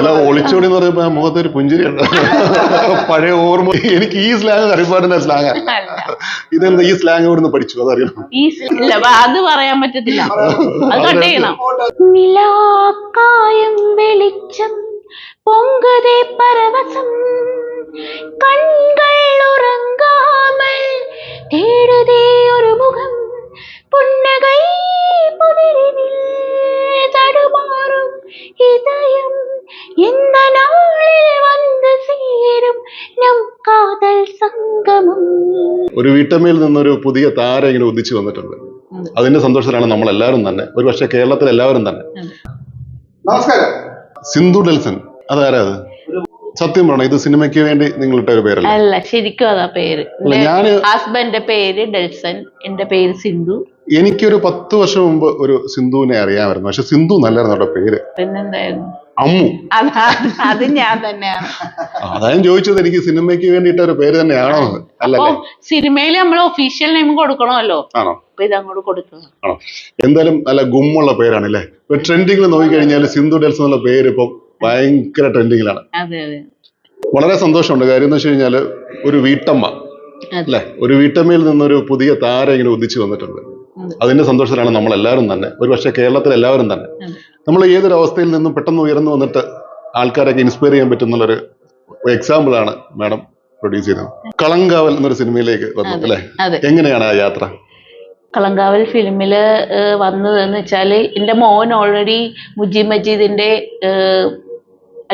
അല്ല ഒളിച്ചോടി എന്ന് പറയുമ്പോ ആ മുഖത്ത് ഒരു പുഞ്ചിരി ഉണ്ട്. പഴയ ഓർമ്മ. എനിക്ക് ഈ സ്ലാങ് ഹരിപ്പാടിന്റെ സ്ലാങ്. ഇതെന്താ ഈ സ്ലാങ് ഇവിടുന്ന് പഠിച്ചു അതറിയണം ഈ ഇല്ല അത് പറയാൻ പറ്റത്തില്ല. അത് കട്ട് ചെയ്യണം. നിലാക്കായം വെളിച്ചം പൊങ്കതേ പരവശം കൺകൾ ഉറങ്ങാമൽ തേടുതേ ഒരു വീട്ടമ്മയിൽ നിന്നൊരു പുതിയ താരം ഇങ്ങനെ ഉദിച്ചു വന്നിട്ടുണ്ട്. അതിന്റെ സന്തോഷത്തിലാണ് നമ്മൾ എല്ലാവരും തന്നെ. ഒരു പക്ഷെ കേരളത്തിൽ എല്ലാവരും തന്നെ നമസ്കാരം. സിന്ധു ഡെൽസൺ അതാരാ അത്? സത്യം പറഞ്ഞു ഇത് സിനിമയ്ക്ക് വേണ്ടി നിങ്ങൾ ഇട്ട ഒരു പേരല്ല? അല്ല ശരിക്കും അതാ പേര്. ഞാൻ ഹസ്ബൻഡിന്റെ പേര് ഡെൽസൺ എന്റെ പേര് സിന്ധു. എനിക്കൊരു പത്ത് വർഷം മുമ്പ് ഒരു സിന്ധുവിനെ അറിയാമായിരുന്നു. പക്ഷെ സിന്ധു നല്ലായിരുന്നു അവരുടെ പേര്. പിന്നെന്തായിരുന്നു? അമ്മു. അത് ഞാൻ തന്നെയാണ്. ആ, അതാ ഞാൻ ചോദിച്ചത് എനിക്ക് സിനിമയ്ക്ക് വേണ്ടിയിട്ട് ഒരു പേര് തന്നെയാണോ അപ്പൊ അല്ലല്ലേ? സിനിമയിൽ നമ്മൾ ഒഫീഷ്യൽ നെയിം കൊടുക്കണമല്ലോ. ആണോ? അപ്പൊ ഇത് അങ്ങോട്ട് കൊടുത്തത്. ആണോ? എന്തായാലും നല്ല ഗുമ്മുള്ള പേരാണ് അല്ലേ ഇപ്പൊ ട്രെൻഡിങ്ങിൽ നോക്കിക്കഴിഞ്ഞാൽ സിന്ധു ഡെൽസ് എന്നുള്ള പേര് ഇപ്പൊ ഭയങ്കര ട്രെൻഡിങ്ങിലാണ് അതെ അതെ. വളരെ സന്തോഷമുണ്ട്. കാര്യം എന്ന് വെച്ച് കഴിഞ്ഞാൽ ഒരു വീട്ടമ്മ അതെ. അല്ലെ? ഒരു വീട്ടമ്മയിൽ നിന്നൊരു പുതിയ താരം ഇങ്ങനെ ഉദിച്ചു വന്നിട്ടുണ്ട്. അതിന്റെ സന്തോഷത്തിലാണ് നമ്മൾ എല്ലാവരും തന്നെ. ഒരു പക്ഷേ കേരളത്തിൽ എല്ലാവരും തന്നെ. നമ്മൾ ഏതൊരു അവസ്ഥയിൽ നിന്നും പെട്ടെന്ന് ഉയർന്നു വന്നിട്ട് ആൾക്കാരൊക്കെ ഇൻസ്പയർ ചെയ്യാൻ പറ്റുന്നുള്ളൊരു എക്സാമ്പിൾ ആണ് മാഡം പ്രൊഡ്യൂസ് ചെയ്തത്. കളങ്കാവൽ എന്നൊരു സിനിമയിലേക്ക് വന്നു അല്ലേ? എങ്ങനെയാണ് ആ യാത്ര? കളങ്കാവൽ ഫിലിമിൽ വന്നതെന്ന് വെച്ചാൽ എന്റെ മോൻ ഓൾറെഡി മുജീബ് മജീദിന്റെ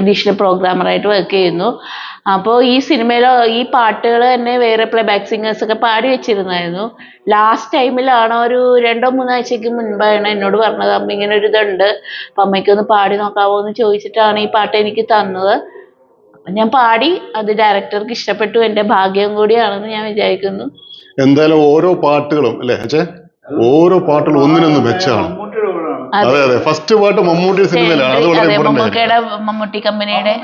അഡീഷണൽ പ്രോഗ്രാമറായിട്ട് വർക്ക് ചെയ്യുന്നു. അപ്പോൾ ഈ സിനിമയിലോ ഈ പാട്ടുകൾ തന്നെ വേറെ പ്ലേ ബാക്ക് സിംഗേഴ്സ് ഒക്കെ പാടി വെച്ചിരുന്നായിരുന്നു. ലാസ്റ്റ് ടൈമിലാണ് ഒരു രണ്ടോ മൂന്നാഴ്ചക്ക് മുൻപാണ് എന്നോട് പറഞ്ഞത്. അമ്മ ഇങ്ങനെ ഒരു ഇതുണ്ട്. അപ്പം അമ്മയ്ക്കൊന്ന് പാടി നോക്കാമോ എന്ന് ചോദിച്ചിട്ടാണ് ഈ പാട്ട് എനിക്ക് തന്നത്. ഞാൻ പാടി. അത് ഡയറക്ടർക്ക് ഇഷ്ടപ്പെട്ടു. എന്റെ ഭാഗ്യം കൂടിയാണെന്ന് ഞാൻ വിചാരിക്കുന്നു. എന്തായാലും ഓരോ പാട്ടുകളും അല്ലേ ഓരോ പാട്ടുകളും ഒന്നിനൊന്ന് കൂടെയാണ് അതെ. അതെ ഫസ്റ്റ് പാട്ട് മമ്മൂട്ടി സിനിമയിലാണ്. അത് വളരെ മമ്മൂക്കയുടെ മമ്മൂട്ടി കമ്പനിയുടെ.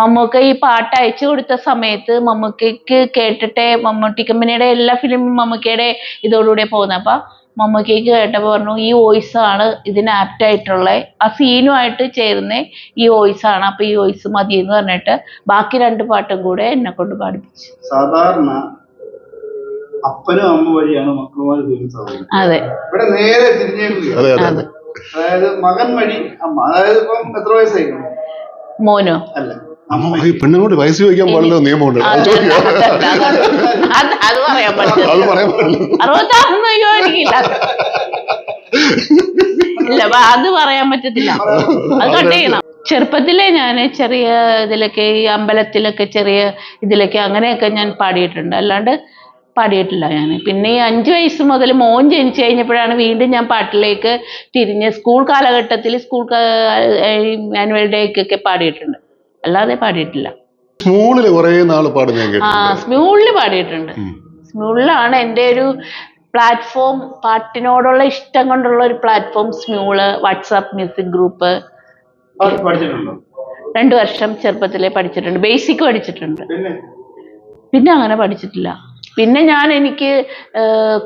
മമ്മൂക്ക ഈ പാട്ട് അയച്ചു കൊടുത്ത സമയത്ത് മമ്മൂക്കയ്ക്ക് കേട്ടിട്ടെ മമ്മൂട്ടി കമ്പനിയുടെ എല്ലാ ഫിലിമും മമ്മൂക്കയുടെ ഇതോടുകൂടെ പോകുന്നത്. അപ്പൊ മമ്മൂക്കയ്ക്ക് കേട്ടപ്പോ പറഞ്ഞു ഈ വോയിസ് ആണ് ഇതിന് ആപ്റ്റ് ആയിട്ടുള്ള. ആ സീനുമായിട്ട് ചേരുന്ന ഈ വോയിസ് ആണ്. അപ്പൊ ഈ വോയിസ് മതി എന്ന് പറഞ്ഞിട്ട് ബാക്കി രണ്ട് പാട്ടും കൂടെ എന്നെ കൊണ്ട് പാടിപ്പിച്ചു. സാധാരണ അപ്പനും അമ്മ വഴിയാണ് മക്കളുമാർ ഫേമസ് അതെ. ഇവിടെ നേരെ തിരിഞ്ഞേക്കുക അതെ അതെ. അതെ. അതായത് മകൻ വഴി അമ്മ. അതായത് ഇപ്പം എത്ര വയസ്സായി? മോനോ? അല്ല. ഈ പെണ്ണുങ്ങളോട് വയസ്സ് ചോദിക്കാൻ പാടില്ല നിയമമുണ്ട് അത് പറയാൻ പറ്റില്ല അത് പറയാൻ പാടില്ല. അറുപത്താറൊന്നും എനിക്കില്ല ഇല്ല അത് പറയാൻ പറ്റത്തില്ല. അത് കട്ട് ചെയ്യണം. ചെറുപ്പത്തിലെ ഞാൻ ചെറിയ ഇതിലൊക്കെ ഈ അമ്പലത്തിലൊക്കെ ചെറിയ ഇതിലൊക്കെ അങ്ങനെയൊക്കെ ഞാൻ പാടിയിട്ടുണ്ട്. അല്ലാണ്ട് പാടിയിട്ടില്ല ഞാൻ പിന്നെ ഈ അഞ്ച് വയസ്സ് മുതൽ മോൻ ജനിച്ചു കഴിഞ്ഞപ്പോഴാണ് വീണ്ടും ഞാൻ പാട്ടിലേക്ക് തിരിഞ്ഞ് സ്കൂൾ കാലഘട്ടത്തിൽ സ്കൂൾ ആനുവൽ ഡേക്കൊക്കെ പാടിയിട്ടുണ്ട്. അല്ലാതെ പാടിയിട്ടില്ല. സ്മൂളിൽ കുറേ നാൾ പാടുന്ന ആ സ്മൂളിൽ പാടിയിട്ടുണ്ട്. സ്മൂളിലാണ് എന്റെ ഒരു പ്ലാറ്റ്ഫോം പാട്ടിനോടുള്ള ഇഷ്ടം കൊണ്ടുള്ള ഒരു platform Smule WhatsApp music group. രണ്ടു വർഷം ചെറുപ്പത്തിലെ പഠിച്ചിട്ടുണ്ട്. ബേസിക് പഠിച്ചിട്ടുണ്ട്. പിന്നെ? പിന്നെ അങ്ങനെ പഠിച്ചിട്ടില്ല. പിന്നെ ഞാൻ എനിക്ക്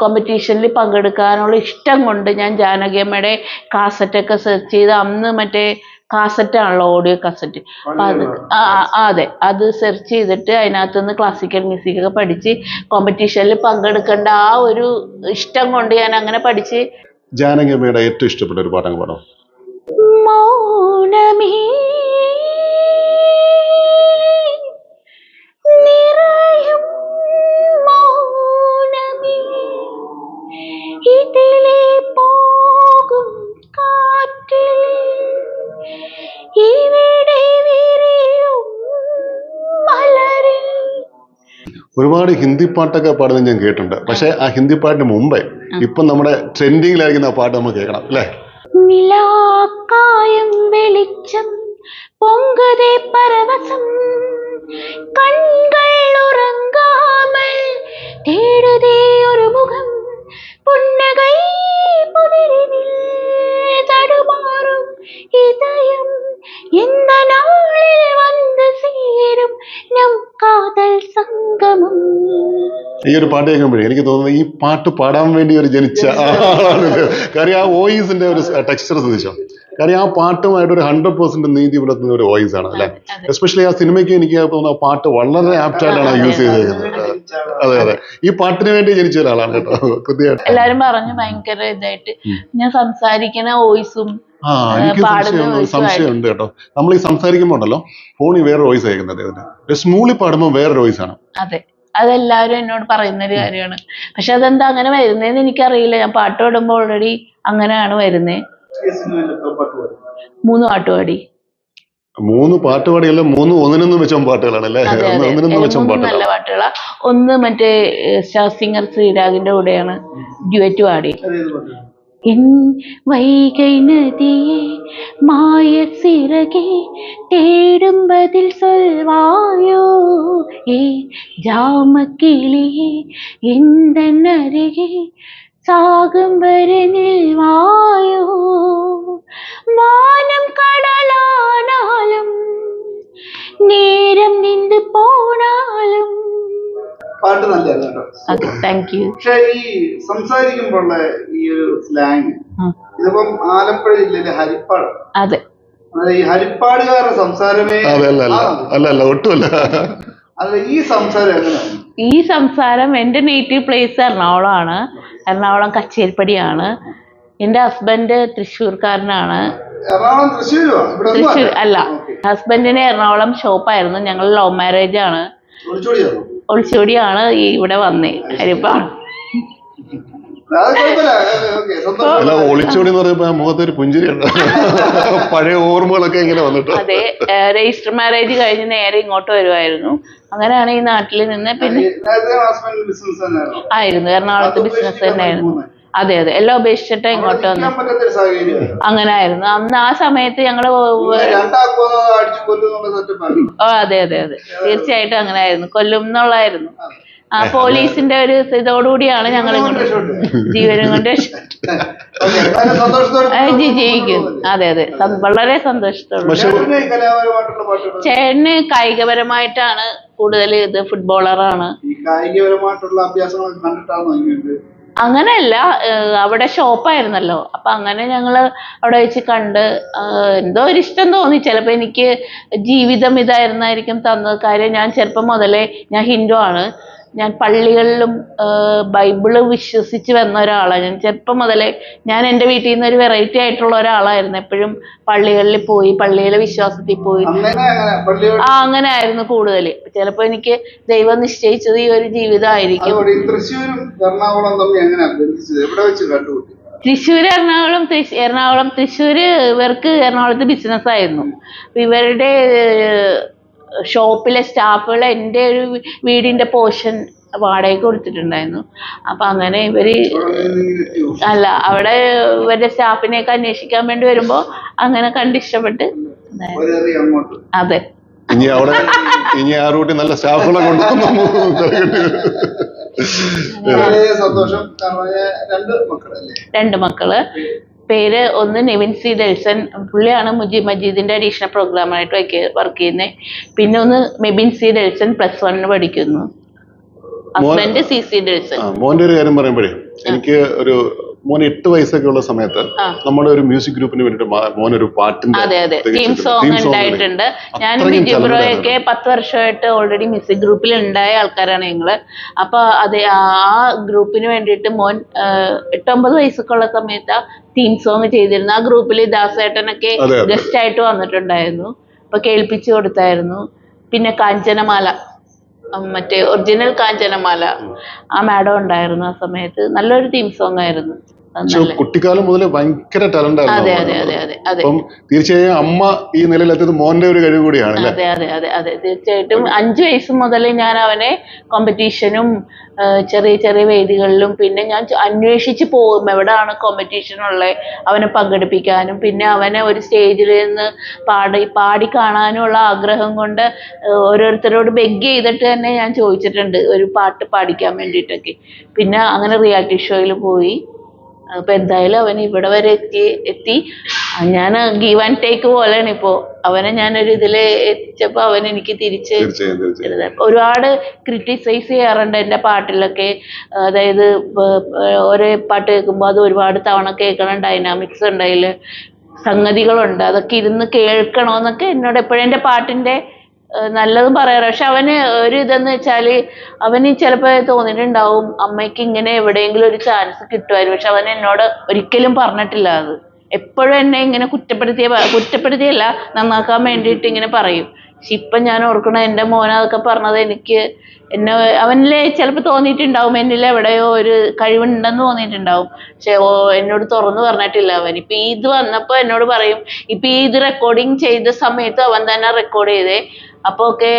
കോമ്പറ്റീഷനിൽ പങ്കെടുക്കാനുള്ള ഇഷ്ടം കൊണ്ട് ഞാൻ ജാനകിയമ്മയുടെ കാസറ്റൊക്കെ സെർച്ച് ചെയ്ത് അന്ന് മറ്റേ കാസറ്റ് ആണല്ലോ ഓഡിയോ കാസറ്റ് അത് അതെ. അത് സെർച്ച് ചെയ്തിട്ട് അതിനകത്ത് നിന്ന് ക്ലാസിക്കൽ മ്യൂസിക് ഒക്കെ പഠിച്ച് കോമ്പറ്റീഷനിൽ പങ്കെടുക്കേണ്ട ആ ഒരു ഇഷ്ടം കൊണ്ട് ഞാൻ അങ്ങനെ പഠിച്ച് ജാനകിയമ്മയുടെ ഏറ്റവും ഇഷ്ടപ്പെട്ട ഒരു പാട്ടങ്ങ് പാടാം? മൗനമേ ഒരുപാട് ഹിന്ദി പാട്ടൊക്കെ പാടുന്നത് ഞാൻ കേട്ടിട്ടുണ്ട്. പക്ഷെ ആ ഹിന്ദി പാട്ടിന് മുമ്പേ ഇപ്പം നമ്മുടെ ട്രെൻഡിങ്ങിലായിരിക്കുന്ന ആ പാട്ട് നമ്മൾ കേൾക്കണം അല്ലേ? നിലാക്കായം വെളിച്ചം പൊങ്കതേ പരവശം ഈ ഒരു പാട്ട് കേൾക്കുമ്പോഴേ എനിക്ക് തോന്നുന്നത് ഈ പാട്ട് പാടാൻ വേണ്ടി ഒരു ജനിച്ച ആളാണ്. കാര്യം ആ വോയിസിന്റെ ഒരു ടെക്സ്ചർ ശ്രദ്ധിച്ചോ? കാര്യം ആ പാട്ടുമായിട്ട് ഒരു ഹൺഡ്രഡ് പെർസെന്റ് നീതി പുലർത്തുന്ന ഒരു വോയിസ് ആണ് അല്ലെ? എസ്പെഷ്യലി ആ സിനിമയ്ക്ക് എനിക്ക് തോന്നുന്നു ആ പാട്ട് വളരെ ആപ്റ്റായിട്ടാണ് യൂസ് ചെയ്തിരിക്കുന്നത് ചെയ്തേക്കുന്നത്. അതെ അതെ. ഈ പാട്ടിന് വേണ്ടി ജനിച്ച ഒരാളാണ് കേട്ടോ കൃത്യമായിട്ട്. എല്ലാരും പറഞ്ഞു ഭയങ്കര ഇതായിട്ട്. ഞാൻ സംസാരിക്കുന്ന വോയിസും ആ എനിക്ക് പാടുന്ന സംശയം ഉണ്ട് സംശയമുണ്ട് കേട്ടോ. നമ്മൾ ഈ സംസാരിക്കുമ്പോൾ ഉണ്ടല്ലോ ഫോണിൽ വേറെ വോയിസ് അയക്കുന്നത് അദ്ദേഹത്തിന് സ്മൂളി പാടുമ്പോൾ വേറെ വോയിസ് ആണ്. അതെ. അതെല്ലാവരും എന്നോട് പറയുന്ന ഒരു കാര്യമാണ്. പക്ഷെ അതെന്താ അങ്ങനെ വരുന്നതെന്ന് എനിക്കറിയില്ല. ഞാൻ പാട്ട് പാടുമ്പോൾ ഓൾറെഡി അങ്ങനെയാണ് വരുന്നത് മൂന്ന് പാട്ട് പാടി. മൂന്ന് പാട്ട് പാടിയല്ല മൂന്ന് ഒന്നിനൊന്നും വെച്ചോ പാട്ടുകളാണ് അല്ലേ ഒന്നിനൊന്നും വെച്ചോ മൂന്നും നല്ല പാട്ടുകളാ. ഒന്ന് മറ്റേ സ്റ്റാർ സിംഗർ ശ്രീരാഗിന്റെ കൂടെയാണ് ഡ്യുവറ്റ് പാടി. എൻ വൈകை നദിയെ மாய சிறகே தேடும் பதில் சொல்வாயோ ஏ ஜாமக்கிளியே இந்த அருகே சாகும் வரை நில்வாயோ வானம் கடலானாலும் നേരം നിന്ന് പോണാലും പാട്ട് നല്ലതാണ് കേട്ടോ. ഓക്കെ താങ്ക് യു പക്ഷെ ഈ സംസാരിക്കുമ്പോഴുള്ള ഈ ഒരു സ്ലാങ് ഇതിപ്പം ആലപ്പുഴ ജില്ലയിലെ ഹരിപ്പാട്. അതെ. ഈ ഹരിപ്പാടുകാരുടെ സംസാരമേ അല്ലല്ല അല്ല ഒട്ടുമല്ല. അല്ല ഈ സംസാരം എങ്ങനെയാണ് ഈ സംസാരം എന്റെ നേറ്റീവ് പ്ലേസ് എറണാകുളമാണ്. എറണാകുളം കച്ചേരിപ്പടിയാണ്. എന്റെ ഹസ്ബൻഡ് തൃശ്ശൂർക്കാരനാണ്. തൃശ്ശൂർ അല്ല. ഹസ്ബൻഡിന് എറണാകുളം ഷോപ്പായിരുന്നു ഞങ്ങൾ ലവ് മാരേജ് ആണ്. ഒളിച്ചോടിയാണോ ഈ ഇവിടെ വന്നേ. ഹരിപ്പാട് കുഴപ്പമില്ല. അല്ല ഒളിച്ചോടി എന്ന് പറയുമ്പോ മുഖത്ത് ഒരു പുഞ്ചിരിയുണ്ട് പഴയ ഓർമ്മകളൊക്കെ ഇങ്ങനെ വന്നിട്ട്. അതെ രജിസ്റ്റർ മാരേജ് കഴിഞ്ഞ് നേരെ ഇങ്ങോട്ട് വരുമായിരുന്നു അങ്ങനെയാണ് ഈ നാട്ടിൽ നിന്ന് പിന്നെ ആയിരുന്നു എറണാകുളത്ത് ബിസിനസ് തന്നെയായിരുന്നു. അതെ അതെ. എല്ലാം ഉപേക്ഷിച്ചിട്ട് ഇങ്ങോട്ട് വന്നു. അങ്ങനെ ആയിരുന്നു. അന്ന് ആ സമയത്ത് ഞങ്ങൾ ഓ അതെ അതെ അതെ. തീർച്ചയായിട്ടും അങ്ങനെ ആയിരുന്നു കൊല്ലും എന്നുള്ളായിരുന്നു. ആ പോലീസിന്റെ ഒരു ഇതോടുകൂടിയാണ് ഞങ്ങൾ ഇങ്ങോട്ട് ജീവനും കൊണ്ട് ജീവിക്കുന്നു അതെ അതെ. വളരെ സന്തോഷത്തോടെ ചേട്ടന് കായികപരമായിട്ടാണ് കൂടുതൽ ഇത് ഫുട്ബോളറാണ്. കായികപരമായിട്ടുള്ള അഭ്യാസങ്ങൾ കണ്ടിട്ടാണോ അങ്ങനെയല്ല അവിടെ ഷോപ്പായിരുന്നല്ലോ. അപ്പൊ അങ്ങനെ ഞങ്ങൾ അവിടെ വെച്ച് കണ്ട് എന്തോ ഒരു ഇഷ്ടം തോന്നി. ചിലപ്പോൾ എനിക്ക് ജീവിതം ഇതായിരുന്നായിരിക്കും തന്നത്. കാര്യം ഞാൻ ചെറുപ്പം മുതലേ ഞാൻ ഹിന്ദു ആണ്. ഞാൻ പള്ളികളിലും ബൈബിൾ വിശ്വസിച്ച് വന്ന ഒരാളാണ് ഞാൻ ചെറുപ്പം മുതലേ ഞാൻ എന്റെ വീട്ടിൽ നിന്ന് ഒരു വെറൈറ്റി ആയിട്ടുള്ള ഒരാളായിരുന്നു. എപ്പോഴും പള്ളികളിൽ പോയി പള്ളിയിലെ വിശ്വാസത്തിൽ പോയി. ആ അങ്ങനെ ആയിരുന്നു കൂടുതൽ ചിലപ്പോ എനിക്ക് ദൈവം നിശ്ചയിച്ചത് ഈ ഒരു ജീവിതമായിരിക്കും. തൃശ്ശൂർ എറണാകുളം എറണാകുളം തൃശ്ശൂർ ഇവർക്ക് എറണാകുളത്ത് ബിസിനസ് ആയിരുന്നു. അപ്പൊ ഇവരുടെ ഷോപ്പിലെ സ്റ്റാഫുകൾ എന്റെ ഒരു വീടിന്റെ വീടിന്റെ പോർഷൻ വാടകയ്ക്ക് കൊടുത്തിട്ടുണ്ടായിരുന്നു. അപ്പൊ അങ്ങനെ എത്തിയോ? അല്ല അവിടെ ഇവരുടെ സ്റ്റാഫിനെയൊക്കെ അന്വേഷിക്കാൻ വേണ്ടി വരുമ്പോ അങ്ങനെ കണ്ട് ഇഷ്ടപ്പെട്ട് അങ്ങോട്ട് അതെ. ഇനി അവിടെ ഇനി ആ റൂട്ടിൽ നല്ല സ്റ്റാഫുകളെ കൊണ്ടുവന്നു സന്തോഷം. രണ്ട് മക്കൾ. പേര് ഒന്ന് നിവിൻ സി ഡെൽസൺ പുള്ളിയാണ് മുജി മജീദിന്റെ അഡീഷണൽ പ്രോഗ്രാമായിട്ട് വർക്ക് ചെയ്യുന്നത് പിന്നെ ഒന്ന് മെബിൻ സി ഡെൽസൺ പ്ലസ് വണ്ണിന് പഠിക്കുന്നു. ഹസ്ബൻഡ് സി സി ഡെൽസൺ ആ, മോന്റെ ഒരു കാര്യം പറയുമ്പോഴേ എനിക്ക് ഒരു മോൻ എട്ട് വയസ്സൊക്കെ ഉള്ള സമയത്ത് നമ്മുടെ ഒരു മ്യൂസിക് ഗ്രൂപ്പിന് വേണ്ടിട്ട് ഒരു പാട്ടിന്റെ അതെ അതെ. തീം സോങ് ഉണ്ടായിട്ടുണ്ട്. ഞാൻ അത്രയും ബിജു talented ബ്രോയൊക്കെ ആയിരുന്നു. പത്ത് വർഷമായിട്ട് ഓൾറെഡി മ്യൂസിക് ഗ്രൂപ്പിൽ ഉണ്ടായ ആൾക്കാരാണ് ഞങ്ങൾ. അപ്പൊ അതെ ആ ഗ്രൂപ്പിന് വേണ്ടിയിട്ട് മോൻ എട്ടൊമ്പത് വയസ്സൊക്കെ ഉള്ള സമയത്ത് തീം സോങ് ചെയ്തിരുന്നു. ആ ഗ്രൂപ്പിൽ ദാസേട്ടനൊക്കെ. ഗസ്റ്റ് ആയിട്ട് വന്നിട്ടുണ്ടായിരുന്നു. അപ്പൊ കേൾപ്പിച്ചു കൊടുത്തായിരുന്നു. പിന്നെ കാഞ്ചനമാല. മറ്റേ ഒറിജിനൽ കാഞ്ചനമാല. ആ മാഡം ഉണ്ടായിരുന്നു ആ സമയത്ത്. നല്ലൊരു തീം സോങ് ആയിരുന്നു. കുട്ടിക്കാലം മുതൽ ഭയങ്കര ടാലന്റ് അതെ അതെ അതെ അതെ അതെ. അപ്പം തീർച്ചയായും അമ്മ ഈ നിലയിലെത്തിയത് മോന്റെ ഒരു കഴിവ് കൂടിയാണ് അതെ അതെ അതെ അതെ. തീർച്ചയായിട്ടും അഞ്ചു വയസ്സ് മുതൽ ഞാൻ അവനെ കോമ്പറ്റീഷനും ചെറിയ ചെറിയ വേദികളിലും പിന്നെ ഞാൻ അന്വേഷിച്ച് പോകും എവിടെയാണ് കോമ്പറ്റീഷൻ ഉള്ളത് അവനെ പങ്കെടുപ്പിക്കാനും. പിന്നെ അവനെ ഒരു സ്റ്റേജിൽ നിന്ന് പാടി പാടി കാണാനുള്ള ആഗ്രഹം കൊണ്ട് ഓരോരുത്തരോട് ബെഗ് ചെയ്തിട്ട് തന്നെ ഞാൻ ചോദിച്ചിട്ടുണ്ട് ഒരു പാട്ട് പാടിക്കാൻ വേണ്ടിയിട്ടൊക്കെ. പിന്നെ അങ്ങനെ റിയാലിറ്റി ഷോയിൽ പോയി. അപ്പൊ എന്തായാലും അവൻ ഇവിടെ വരെ എത്തി എത്തി. ഞാൻ ഗീവ് ആൻഡ് ടേക്ക് പോലെയാണ് ഇപ്പോ. അവനെ ഞാനൊരു ഇതിൽ എത്തിച്ചപ്പോ അവൻ എനിക്ക് തിരിച്ച് ഒരുപാട് ക്രിട്ടിസൈസ് ചെയ്യാറുണ്ട് എന്റെ പാട്ടിലൊക്കെ. അതായത് ഒരേ പാട്ട് കേൾക്കുമ്പോൾ അത് ഒരുപാട് തവണ കേൾക്കണം ഡൈനാമിക്സ് ഉണ്ട് അതിൽ സംഗതികളുണ്ട്. അതൊക്കെ ഇരുന്ന് കേൾക്കണമെന്നൊക്കെ എന്നോട് എപ്പോഴും എന്റെ പാട്ടിന്റെ ഏഹ് നല്ലതും പറയാറ്. പക്ഷെ അവന് ഒരു ഇതെന്ന് വെച്ചാൽ അവന് ചിലപ്പോ തോന്നിയിട്ടുണ്ടാവും അമ്മയ്ക്ക് ഇങ്ങനെ എവിടെയെങ്കിലും ഒരു ചാൻസ് കിട്ടുമായിരുന്നു. പക്ഷെ അവൻ എന്നോട് ഒരിക്കലും പറഞ്ഞിട്ടില്ല അത്. എപ്പോഴും എന്നെ ഇങ്ങനെ കുറ്റപ്പെടുത്തിയ കുറ്റപ്പെടുത്തിയല്ല നന്നാക്കാൻ വേണ്ടിയിട്ട് ഇങ്ങനെ പറയും. പക്ഷെ ഇപ്പം ഞാൻ ഓർക്കണ എന്റെ മോൻ അതൊക്കെ പറഞ്ഞത് എനിക്ക് എന്നെ അവനിൽ ചിലപ്പോൾ തോന്നിയിട്ടുണ്ടാവും എന്നിൽ എവിടെയോ ഒരു കഴിവുണ്ടെന്ന് തോന്നിയിട്ടുണ്ടാവും. പക്ഷെ ഓ എന്നോട് തുറന്നു പറഞ്ഞിട്ടില്ല അവൻ. ഇപ്പം ഇത് വന്നപ്പോൾ എന്നോട് പറയും ഇപ്പം ഇത് റെക്കോർഡിങ് ചെയ്ത സമയത്ത് അവൻ തന്നെ റെക്കോർഡ് ചെയ്തേ. അപ്പോൾ ഒക്കെ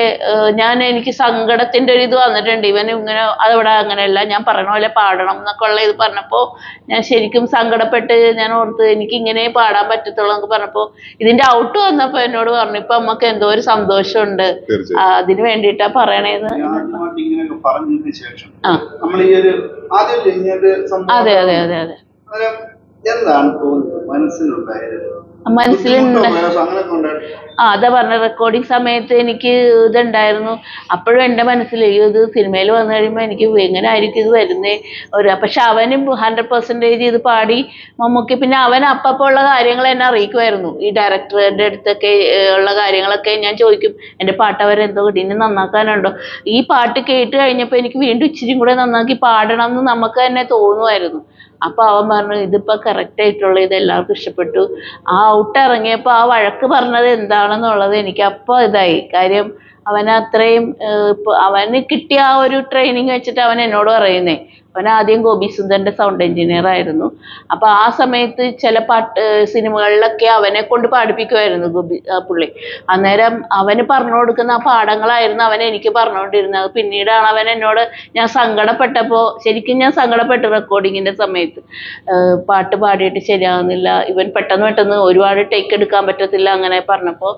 ഞാൻ എനിക്ക് സങ്കടത്തിന്റെ ഒരു ഇത് വന്നിട്ടുണ്ട്. ഇവൻ ഇങ്ങനെ അതവിടെ അങ്ങനെയല്ല ഞാൻ പറയണ പോലെ പാടണം എന്നൊക്കെ ഉള്ള ഇത് പറഞ്ഞപ്പോൾ ഞാൻ ശരിക്കും സങ്കടപ്പെട്ട് ഞാൻ ഓർത്ത് എനിക്ക് ഇങ്ങനെ പാടാൻ പറ്റത്തുള്ളൂ എന്നൊക്കെ പറഞ്ഞപ്പോൾ ഇതിന്റെ ഔട്ട് വന്നപ്പോൾ എന്നോട് പറഞ്ഞു ഇപ്പൊ നമുക്ക് എന്തോ ഒരു സന്തോഷമുണ്ട്. അതിന് വേണ്ടിയിട്ടാ പറയണേന്ന്. അതെ അതെ അതെ അതെ. എന്താണ് തോന്നുന്നത്? മനസ്സിലുണ്ടായത് മനസ്സിലുണ്ട് പ്രയാസമോ ആ അതാ പറഞ്ഞ റെക്കോർഡിങ് സമയത്ത് എനിക്ക് ഇതുണ്ടായിരുന്നു. അപ്പോഴും എന്റെ മനസ്സിൽ ഇത് സിനിമയിൽ വന്നു കഴിയുമ്പോൾ എനിക്ക് എങ്ങനെ ആയിരിക്കും ഇത് വരുന്നേ? ഒരു പക്ഷെ അവനും ഹൺഡ്രഡ് പെർസെന്റേജ് ഇത് പാടി മമ്മൂക്കി പിന്നെ അവൻ അപ്പപ്പോൾ ഉള്ള കാര്യങ്ങൾ എന്നെ അറിയിക്കുമായിരുന്നു. ഈ ഡയറക്ടറുടെ അടുത്തൊക്കെ ഉള്ള കാര്യങ്ങളൊക്കെ ഞാൻ ചോദിക്കും. എന്റെ പാട്ട് അവരെന്തോ ഇനി നന്നാക്കാനുണ്ടോ? ഈ പാട്ട് കേട്ട് കഴിഞ്ഞപ്പോൾ എനിക്ക് വീണ്ടും ഇച്ചിരി കൂടെ നന്നാക്കി പാടണം എന്ന് നമുക്ക് തന്നെ തോന്നുമായിരുന്നു. അപ്പോൾ അവൻ പറഞ്ഞു ഇതിപ്പോൾ കറക്റ്റ് ആയിട്ടുള്ള ഇത് എല്ലാവർക്കും ഇഷ്ടപ്പെട്ടു. ആ ഔട്ട് ഇറങ്ങിയപ്പോൾ ആ വഴക്ക് പറഞ്ഞത് എന്താണെന്നുള്ളത് എനിക്ക് അപ്പോൾ ഇതായി. കാര്യം അവൻ അത്രയും അവന് കിട്ടിയ ആ ഒരു ട്രെയിനിങ് വെച്ചിട്ട് അവൻ എന്നോട് പറയുന്നേ അവൻ ആദ്യം ഗോപി സുന്ദറിന്റെ സൗണ്ട് എഞ്ചിനീയർ ആയിരുന്നു. അപ്പോൾ ആ സമയത്ത് ചില പാട്ട് സിനിമകളിലൊക്കെ അവനെ കൊണ്ട് പാടിപ്പിക്കുമായിരുന്നു ഗോപി പുള്ളി. അന്നേരം അവന് പറഞ്ഞു കൊടുക്കുന്ന ആ പാഠങ്ങളായിരുന്നു അവൻ എനിക്ക് പറഞ്ഞുകൊണ്ടിരുന്നത്. പിന്നീടാണ് അവൻ എന്നോട് ഞാൻ സങ്കടപ്പെട്ടപ്പോൾ ശരിക്കും ഞാൻ സങ്കടപ്പെട്ടു റെക്കോർഡിങ്ങിന്റെ സമയത്ത്. പാട്ട് പാടിയിട്ട് ശരിയാകുന്നില്ല ഇവൻ പെട്ടെന്ന് പെട്ടെന്ന് ഒരുപാട് ടേക്ക് എടുക്കാൻ പറ്റത്തില്ല അങ്ങനെ പറഞ്ഞപ്പോൾ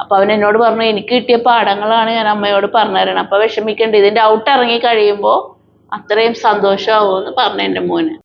അപ്പോൾ അവൻ എന്നോട് പറഞ്ഞു എനിക്ക് കിട്ടിയ പാഠങ്ങളാണ് ഞാൻ അമ്മയോട് പറഞ്ഞു തരണം അപ്പോൾ വിഷമിക്കണ്ട ഇതിന്റെ ഔട്ട് ഇറങ്ങി കഴിയുമ്പോൾ അത്രയും സന്തോഷമാവുമെന്ന് പറഞ്ഞു എന്റെ മോന്.